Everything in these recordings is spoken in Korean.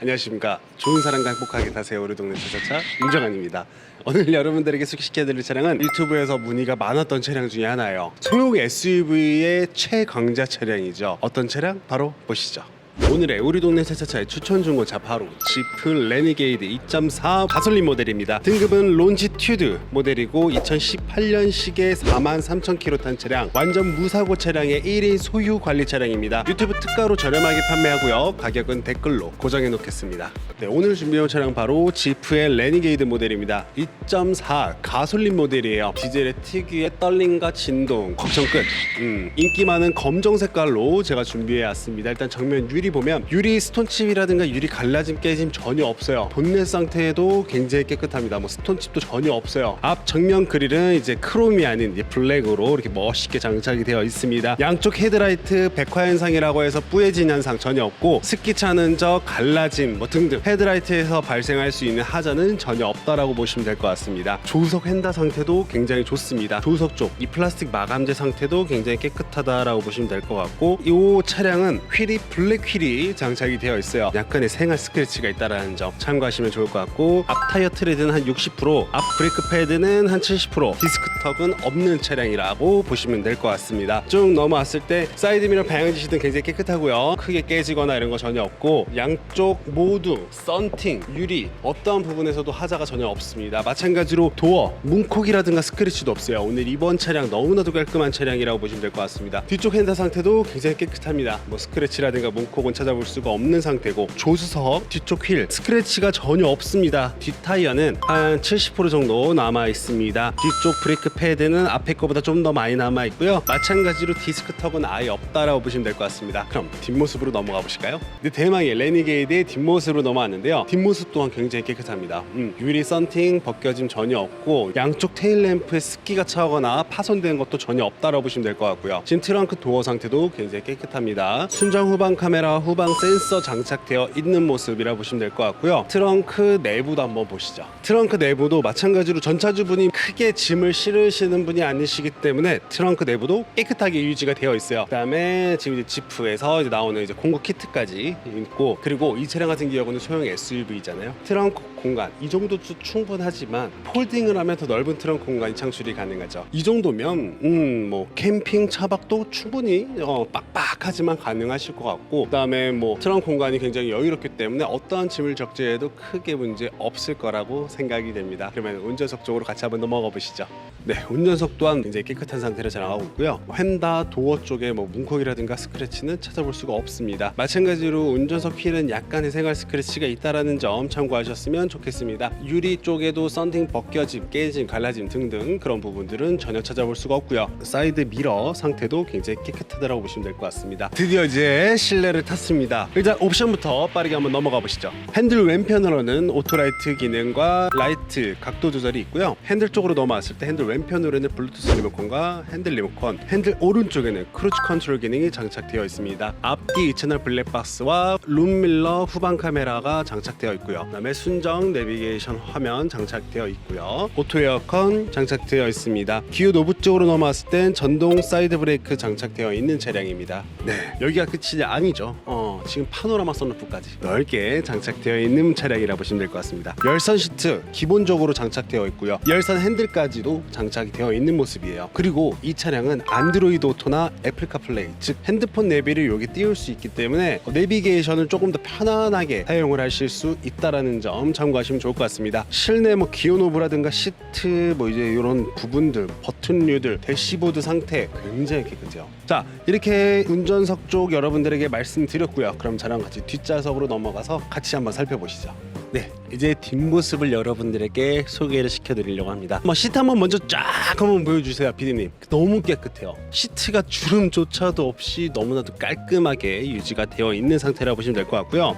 안녕하십니까. 좋은 사람과 행복하게 타세요. 우리 동네 차차차 임정환입니다. 오늘 여러분들에게 소개시켜드릴 차량은 유튜브에서 문의가 많았던 차량 중에 하나예요. 소형 SUV의 최강자 차량이죠. 어떤 차량? 바로 보시죠 오늘의 우리 동네 차차차의 추천 중고차 바로 지프 레니게이드 2.4 가솔린 모델입니다. 등급은 론지튜드 모델이고 2018년식의 43,000km 탄 차량 완전 무사고 차량의 1인 소유 관리 차량입니다. 유튜브 특가로 저렴하게 판매하고요. 가격은 댓글로 고정해 놓겠습니다. 네, 오늘 준비해온 차량 바로 지프의 레니게이드 모델입니다. 2.4 가솔린 모델이에요. 디젤의 특유의 떨림과 진동 걱정 끝. 음, 인기 많은 검정 색깔로 제가 준비해 왔습니다. 일단 정면 유리 보면 유리 스톤칩이라든가 유리 갈라짐 깨짐 전혀 없어요. 본넷 상태도 굉장히 깨끗합니다. 뭐 스톤칩도 전혀 없어요. 앞 정면 그릴은 이제 크롬이 아닌 블랙으로 이렇게 멋있게 장착이 되어 있습니다. 양쪽 헤드라이트 백화 현상이라고 해서 뿌얘진 현상 전혀 없고 습기 차는 저 갈라짐 뭐 등등 헤드라이트에서 발생할 수 있는 하자는 전혀 없다라고 보시면 될 것 같습니다. 조석 핸다 상태도 굉장히 좋습니다. 조석 쪽 이 플라스틱 마감재 상태도 굉장히 깨끗하다라고 보시면 될 것 같고 이 차량은 휠이 블랙 휠이 장착이 되어 있어요. 약간의 생활 스크래치가 있다라는 점 참고하시면 좋을 것 같고 앞 타이어 트레드는 한 60%앞 브레이크 패드는 한 70% 디스크 턱은 없는 차량이라고 보시면 될 것 같습니다. 쭉 넘어왔을 때 사이드 미러 방향 지시등 굉장히 깨끗하고요. 크게 깨지거나 이런 거 전혀 없고 양쪽 모두 썬팅, 유리 어떠한 부분에서도 하자가 전혀 없습니다. 마찬가지로 도어, 문콕이라든가 스크래치도 없어요. 오늘 이번 차량 너무나도 깔끔한 차량이라고 보시면 될 것 같습니다. 뒤쪽 핸드 상태도 굉장히 깨끗합니다. 뭐 스크래치라든가 문콕은 찾아볼 수가 없는 상태고 조수석, 뒤쪽 휠 스크래치가 전혀 없습니다. 뒷 타이어는 한 70% 정도 남아 있습니다. 뒤쪽 브레이크 패드는 앞에 거보다 좀 더 많이 남아 있고요. 마찬가지로 디스크 턱은 아예 없다라고 보시면 될 것 같습니다. 그럼 뒷모습으로 넘어가 보실까요? 네, 대망의 레니게이드의 뒷모습으로 넘어왔는데요. 뒷모습 또한 굉장히 깨끗합니다. 음, 유리 썬팅 벗겨짐 전혀 없고 양쪽 테일 램프에 습기가 차거나 파손된 것도 전혀 없다라고 보시면 될 것 같고요. 지금 트렁크 도어 상태도 굉장히 깨끗합니다. 순정 후방 카메라 후방 센서 장착되어 있는 모습이라 보시면 될 것 같고요. 트렁크 내부도 한번 보시죠. 트렁크 내부도 마찬가지로 전차주분이 크게 짐을 실으시는 분이 아니시기 때문에 트렁크 내부도 깨끗하게 유지가 되어 있어요. 그다음에 지금 이제 지프에서 이제 나오는 이제 공구 키트까지 있고 그리고 이 차량 같은 경우는 소형 SUV잖아요. 트렁크 공간 이 정도 도 충분하지만 폴딩을 하면 더 넓은 트렁크 공간이 창출이 가능하죠. 이 정도면 음 뭐 캠핑 차박도 충분히 어, 빡빡하지만 가능하실 것 같고 그다음에 뭐 트렁크 공간이 굉장히 여유롭기 때문에 어떠한 짐을 적재해도 크게 문제 없을 거라고 생각이 됩니다. 그러면 운전석 쪽으로 같이 한번 넘어가 보시죠. 네, 운전석 또한 굉장히 깨끗한 상태로 잘 나가고 있고요. 휀다 도어 쪽에 뭐 문콕이라든가 스크래치는 찾아볼 수가 없습니다. 마찬가지로 운전석 휠은 약간의 생활 스크래치가 있다라는 점 참고하셨으면 좋겠습니다. 유리 쪽에도 썬팅 벗겨짐, 깨짐, 갈라짐 등등 그런 부분들은 전혀 찾아볼 수가 없고요. 사이드 미러 상태도 굉장히 깨끗하다고 보시면 될 것 같습니다. 드디어 이제 실내를 탔습니다. 일단 옵션부터 빠르게 한번 넘어가 보시죠. 핸들 왼편으로는 오토라이트 기능과 라이트 각도 조절이 있고요. 핸들 쪽으로 넘어왔을 때 핸들 왼편으로는 블루투스 리모컨과 핸들 리모컨, 핸들 오른쪽에는 크루즈 컨트롤 기능이 장착되어 있습니다. 앞뒤 2채널 블랙박스와 룸밀러 후방 카메라가 장착되어 있고요. 그다음에 순정 내비게이션 화면 장착되어 있고요. 오토 에어컨 장착되어 있습니다. 기어 노브 쪽으로 넘어왔을 땐 전동 사이드 브레이크 장착되어 있는 차량입니다. 네, 여기가 끝이 아니죠. 어, 지금 파노라마 선루프까지 넓게 장착되어 있는 차량이라 보시면 될 것 같습니다. 열선 시트 기본적으로 장착되어 있고요. 열선 핸들까지도 장착이 되어 있는 모습이에요. 그리고 이 차량은 안드로이드 오토나 애플 카플레이 즉 핸드폰 내비를 여기 띄울 수 있기 때문에 내비게이션을 조금 더 편안하게 사용을 하실 수 있다라는 점 참고 하시면 좋을 것 같습니다. 실내 뭐 기어 노브라든가 시트 뭐 이제 이런 부분들 버튼류들 대시보드 상태 굉장히 깨끗해요. 자 이렇게 운전석 쪽 여러분들에게 말씀드렸고요. 그럼 저랑 같이 뒷좌석으로 넘어가서 같이 한번 살펴보시죠. 네, 이제 뒷모습을 여러분들에게 소개를 시켜드리려고 합니다. 뭐 시트 한번 먼저 쫙 한번 보여주세요, 피디님. 너무 깨끗해요. 시트가 주름조차도 없이 너무나도 깔끔하게 유지가 되어 있는 상태라 보시면 될 것 같고요.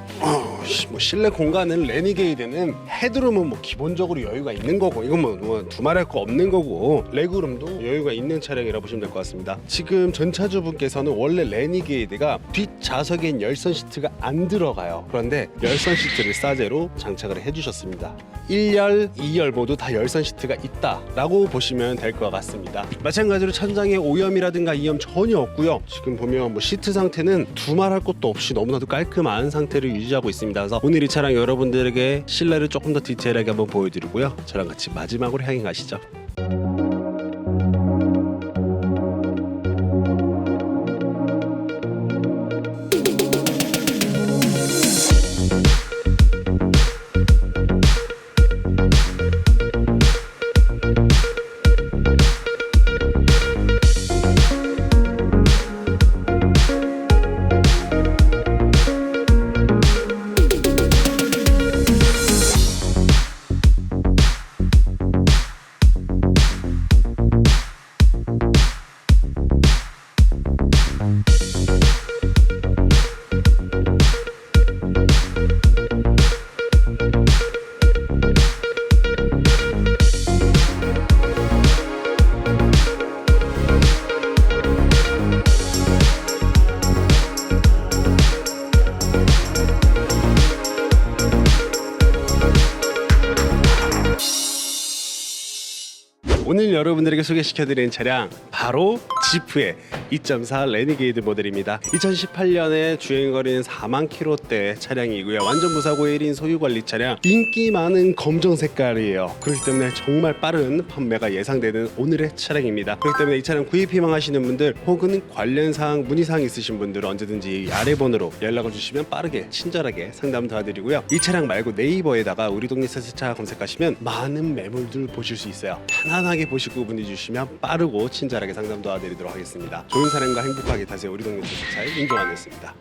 뭐 실내 공간은 레니게이드는 헤드룸은 뭐 기본적으로 여유가 있는 거고 이건 뭐, 뭐 두말할 거 없는 거고 레그룸도 여유가 있는 차량이라 보시면 될 것 같습니다. 지금 전차주분께서는 원래 레니게이드가 뒷 좌석엔 열선 시트가 안 들어가요. 그런데 열선 시트를 싸제로 장착을 해주셨습니다. 1열, 2열 모두 다 열선 시트가 있다라고 보시면 될 것 같습니다. 마찬가지로 천장에 오염이라든가 이염 전혀 없고요. 지금 보면 뭐 시트 상태는 두말할 것도 없이 너무나도 깔끔한 상태를 유지하고 있습니다. 그래서 오늘 이 차량 여러분들에게 실내를 조금 더 디테일하게 한번 보여드리고요. 저랑 같이 마지막으로 향해 가시죠. 오늘 여러분들에게 소개시켜드리는 차량 바로 지프의 2.4 레니게이드 모델입니다. 2018년에 주행거리는 4만 킬로대 차량이고요. 완전 무사고 1인 소유 관리 차량 인기 많은 검정 색깔이에요. 그렇기 때문에 정말 빠른 판매가 예상되는 오늘의 차량입니다. 그렇기 때문에 이 차량 구입 희망하시는 분들 혹은 관련 사항 문의 사항 있으신 분들은 언제든지 이 아래 번호로 연락을 주시면 빠르게 친절하게 상담 도와드리고요. 이 차량 말고 네이버에다가 우리 동네 세차차 검색하시면 많은 매물들 보실 수 있어요. 편안하게 보시고 문의 주시면 빠르고 친절하게 상담 도와드리도록 하겠습니다. 좋은 사람과 행복하게 타세요. 우리 동네 세차차의 임종환이었습니다.